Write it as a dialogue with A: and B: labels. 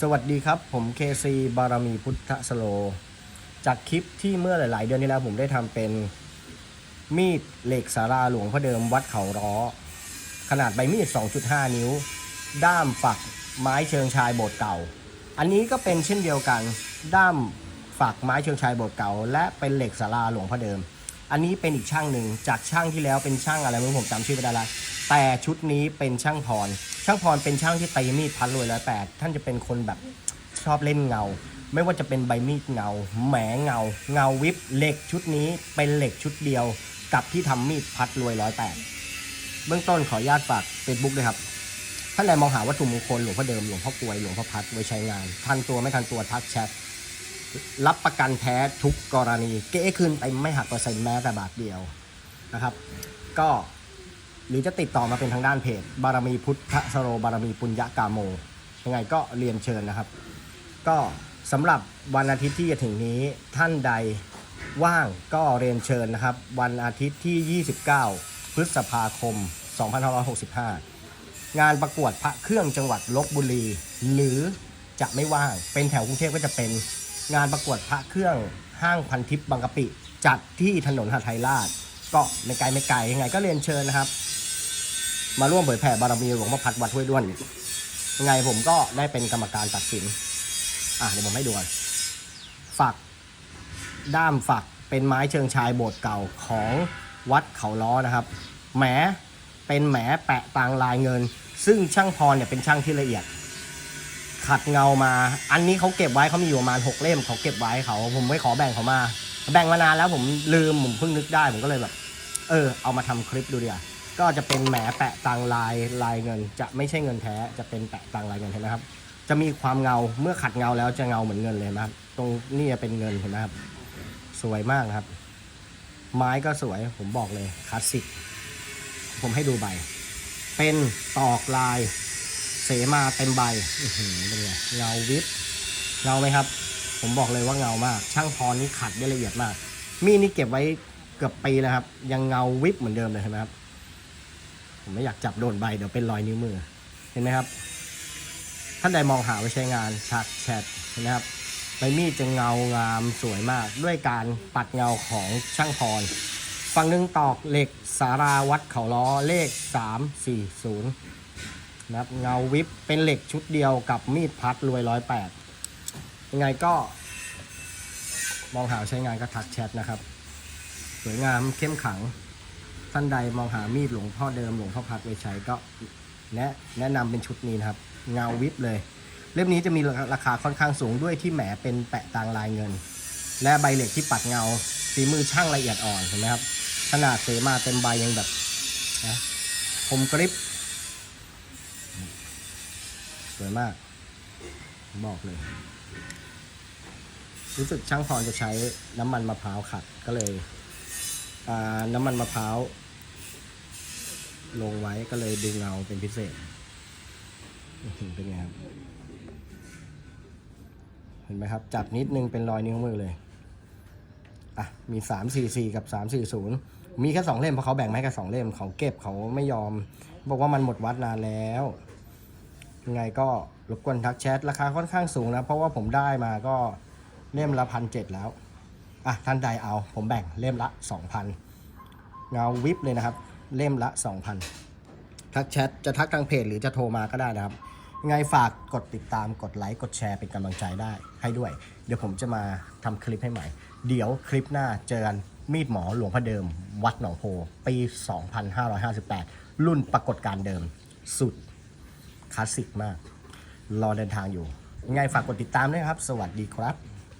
A: สวัสดีครับ ผมเคซีบารมีพุทธสโล จากคลิปที่เมื่อหลาย ๆ เดือนที่แล้วผมได้ทำเป็นมีดเหล็กสาราหลวงพ่อเดิมวัดเขาร้อ ขนาดใบมีด 2.5 นิ้ว ด้ามฝักไม้เชิงชายโบสถ์เก่า อันนี้ก็เป็นเช่นเดียวกัน ด้ามฝักไม้เชิงชายโบสถ์เก่า และเป็นเหล็กสาราหลวงพ่อเดิม อันนี้เป็นอีกช่างหนึ่งจากช่างที่แล้วเป็นช่างอะไรไม่รู้ผมจำชื่อไม่ได้ละแต่ชุดนี้เป็นช่างพร ช่างพรเป็นช่างที่ตีมีดพันรวยร้อยแปดท่านจะเป็นคนแบบชอบเล่นเงา ไม่ว่าจะเป็นใบมีดเงาแหมเงา เงาวิบเหล็กชุดนี้เป็นเหล็กชุดเดียว กับที่ทำมีดพัดรวยร้อยแปดเบื้องต้นขออนุญาตฝากเฟซบุ๊กด้วยครับท่านใดมองหาวัตถุมงคลหลวงพ่อเดิมหลวงพ่อกวยหลวงพ่อพัดไว้ใช้งานทันตัวไม่ทันตัวทักแชทรับประกันแท้ทุกกรณี เก๊คืนไปไม่หักเปอร์เซ็นต์แม้แต่บาทเดียวนะครับ ก็ หรือจะติดต่อมาเป็นทางด้านเพจ บารมีพุทธสโรบารมีปุญญกาโม ยังไงก็เรียนเชิญนะครับ ก็สำหรับวันอาทิตย์ที่จะถึงนี้ท่านใดว่างก็เรียนเชิญนะครับ วันอาทิตย์ที่ 29 พฤษภาคม 2565 งานประกวดพระเครื่องจังหวัดลบบุรี หรือจะไม่ว่างเป็นแถวกรุงเทพก็จะเป็นงานประกวดพระเครื่องห้างพันทิพย์บางกะปิ จัดที่ถนนหาไทยราช ก็ไม่ไกลไม่ไกลยังไงก็เรียนเชิญนะครับ มาร่วมเผยแผ่บารมีหลวงพ่อพัดวัดห้วยด้วนยังไงผมก็ได้เป็นกรรมการตัดสิน อะเดี๋ยวผมให้ดูก่อนฝัก ด้ามฝักเป็นไม้เชิงชายโบสถ์เก่าของวัดเขาล้อนะครับแหมเป็นแหมแปะตางลายเงิน ซึ่งช่างพรเนี่ยเป็นช่างที่ละเอียด ขัดเงามา อันนี้เขาเก็บไว้เขามีอยู่ประมาณหกเล่มเขาเก็บไว้เขา ผมไม่ขอแบ่งเขามา แบ่งมานานแล้วผมลืมผมเพิ่งนึกได้ ผมก็เลยแบบ เออ เอามาทำคลิปดูดีกว่า ก็จะเป็นแหมแปะตังลายลายเงิน จะไม่ใช่เงินแท้จะเป็นแปะตังลายเงินเห็นไหมครับ จะมีความเงาเมื่อขัดเงาแล้วจะเงาเหมือนเงินเลยนะครับ ตรงนี้จะเป็นเงินเห็นไหมครับสวยมากครับ ไม้ก็สวยผมบอกเลยคลาสสิกผมให้ดูใบ เป็นตอกลายเสมาเต็มใบเป็นไงเงาวิบเงาไหมครับ ผมบอกเลยว่าเงามาก ช่างพรนี่ขัดได้ละเอียดมาก มีนี่เก็บไว้เกือบปีแล้วครับ ยังเงาวิบเหมือนเดิมเลยเห็นไหมครับ ผมไม่อยากจับโดนใบเดี๋ยวเป็นรอยนิ้วมือ เห็นไหมครับ ท่านใดมองหาไว้ใช้งานชักแชทเห็นไหมครับใบมีดจะเงางามสวยมาก ด้วยการปัดเงาของช่างพรฝั่งหนึ่งตอกเหล็กสาราวัดเขาล้อเลข 340นะครับเงาวิบเป็นเหล็กชุดเดียวกับมีดพัดรวยร้อยแปดยังไงก็ มองหาใช้งานก็ทักแชทนะครับ สวยงามเข้มขัง ท่านใดมองหามีดหลวงพ่อเดิมหลวงพ่อพัดไว้ใช้ก็แนะแนะนำเป็นชุดนี้นะครับ เงาวิบเลย เล่มนี้จะมีราคาค่อนข้างสูงด้วยที่แหมเป็นแปะตางลายเงิน และใบเหล็กที่ปัดเงาฝีมือช่างละเอียดอ่อนเห็นไหมครับขนาดเสมาเต็มใบยังแบบนะคมกริบสวยมาก บอกเลย รู้สึกช่างพรจะใช้น้ำมันมะพร้าวขัดก็เลยน้ำมันมะพร้าว ลงไว้ก็เลยดูเงาเป็นพิเศษเป็นไงครับ เห็นไหมครับ จับนิดนึงเป็นรอยนิ้วมือเลย อะ มี 3 4 4 กับ 3 4 0 มีแค่2เล่มเพราะเขาแบ่งมาให้แค่2เล่มเขาเก็บเขาไม่ยอม บอกว่ามันหมดวัดนานแล้วยังไงก็รบกวนทักแชท ราคาค่อนข้างสูงนะ เพราะว่าผมได้มาก็เล่มละพันเจ็ดแล้ว อะ ท่านใดเอา ผมแบ่งเล่มละ2,000เงาวิบเลยนะครับ เล่มละ 2,000 ทักแชทจะทักทางเพจหรือจะโทรมาก็ได้นะครับยังไงฝากกดติดตามกดไลค์กดแชร์เป็นกำลังใจได้ให้ด้วย เดี๋ยวผมจะมาทำคลิปให้ใหม่ เดี๋ยวคลิปหน้าเจอกันมีดหมอหลวงพ่อเดิม วัดหนองโพ ปี 2558 รุ่นปรากฏการเดิม สุดคลาสสิกมาก รอเดินทางอยู่ยังไงฝากกดติดตามด้วยครับ สวัสดีครับ